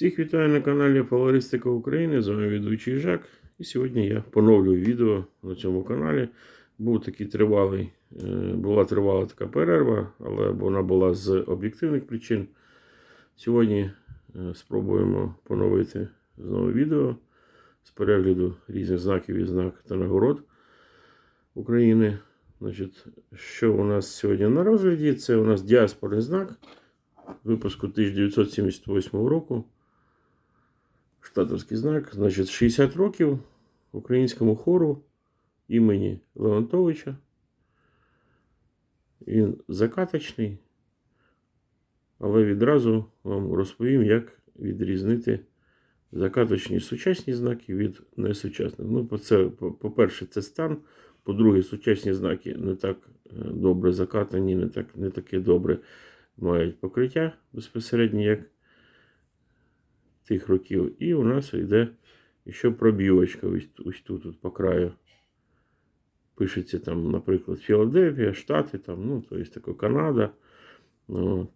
Всіх вітаю на каналі Фалористика України. З вами ведучий Жак. І сьогодні я поновлюю відео на цьому каналі. Був такий тривалий, е, була тривала така перерва, але вона була з об'єктивних причин. Сьогодні е, спробуємо поновити знову відео з перегляду різних знаків і знак та нагород України. Значить, що у нас сьогодні на розгляді? Це у нас діаспорний знак випуску 1978 року. Штатовський знак, значить, 60 років українському хору імені Леонтовича. Він закаточний, але відразу вам розповім, як відрізнити закаточні сучасні знаки від несучасних. Ну, це, по- по-перше, це стан. По-друге, сучасні знаки не так е, добре закатані, не, так, не таке добре мають покриття безпосередньо, як тих років. І у нас йде ще пробівочка ось, ось тут, тут по краю. Пишеться там, наприклад, Філадельфія, Штати, там, ну, то є таке Канада. Ну,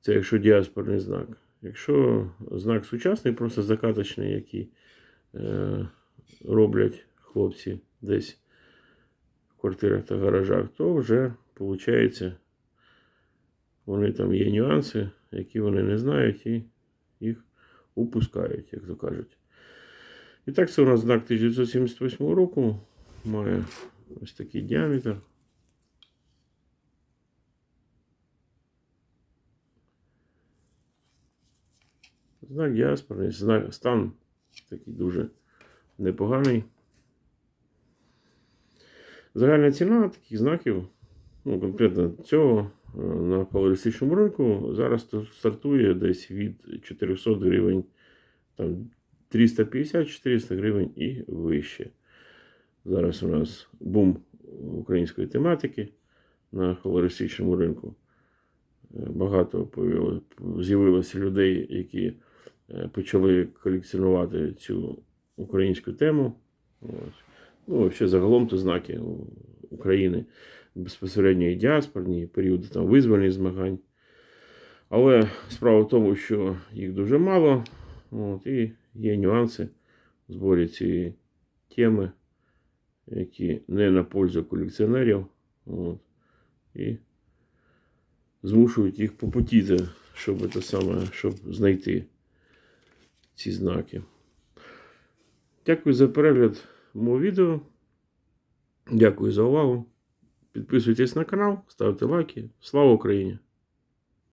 це якщо діаспорний знак. Якщо знак сучасний, просто закаточний, який е, роблять хлопці десь в квартирах та гаражах, то вже виходить, вони там є нюанси, які вони не знають, і їх упускають, як то кажуть. І так, це у нас знак 1978 року. Має ось такий діаметр. Знак діаспорний, знак, стан такий дуже непоганий. Загальна ціна таких знаків, ну, конкретно цього на поларистичному ринку зараз стартує десь від 400 гривень, там 350-400 гривень і вище. Зараз у нас бум української тематики на колористичному ринку. Е, Багато з'явилося людей, які е, почали колекціонувати цю українську тему. Ось. Ну, взагалі, загалом то знаки України безпосередньо і діаспорні, періоди там визвольних змагань. Але справа в тому, що їх дуже мало, от, і є нюанси в зборі цієї теми, які не на пользу колекціонерів. От, і змушують їх попотіти, щоб те саме, щоб знайти ці знаки. Дякую за перегляд мого відео. Дякую за увагу. Підписуйтесь на канал, ставте лайки. Слава Україні!